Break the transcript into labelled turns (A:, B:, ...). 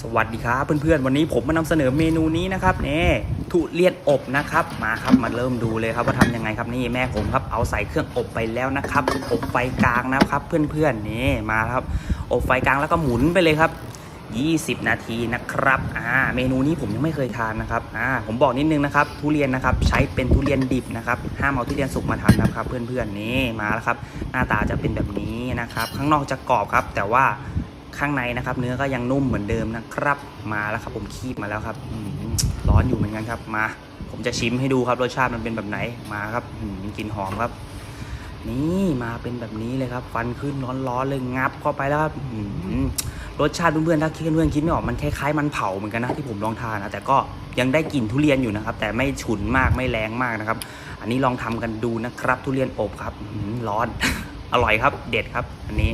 A: สวัสดีครับเพื่อนๆ วันนี้ผมมานำเสนอเมนูนี้นะครับนี่ทุเรียนอบนะครับมาครับมาเริ่มดูเลยครับว่าทำยังไงครับนี่แม่ผมครับเอาใส่เครื่องอบไปแล้วนะครับ อบไฟกลางนะครับ เพื่อนๆนี่มาครับ อบไฟกลางแล้วก็หมุนไปเลยครับ 20 นาทีนะครับอ่าเมนูนี้ผมยังไม่เคยทานนะครับอ่าผมบอกนิดนึงนะครับทุเรียนนะครับใช้เป็นทุเรียนดิบนะครับห้ามเอาทุเรียนสุกมาทานนะครับ เพื่อนๆนี่มาแล้วครับ หน้าตาจะเป็นแบบนี้นะครับ ข้างนอกจะกรอบครับ แต่ว่า ข้างในนะครับ เนื้อก็ยังนุ่มเหมือนเดิมนะครับ มาแล้วครับ ผมคีบมาแล้วครับร้อนอยู่เหมือนกันครับ มา ผมจะชิมให้ดูครับรสชาติมันเป็นแบบไหนมาครับกลิ่นหอมครับ นี่มาเป็นแบบนี้เลยครับ ฟันขึ้นร้อนๆเลยงับเข้าไปแล้วครับรสชาติเพื่อนๆถ้าคิดเพื่อนๆคิดไม่ออกมันคล้ายๆมันเผาเหมือนกันนะที่ผมลองทานนะแต่ก็ยังได้กลิ่นทุเรียนอยู่นะครับ แต่ไม่ฉุนมากไม่แรงมากนะครับ อันนี้ลองทำกันดูนะครับ ทุเรียนอบครับร้อนอร่อยครับ เด็ดครับ อันนี้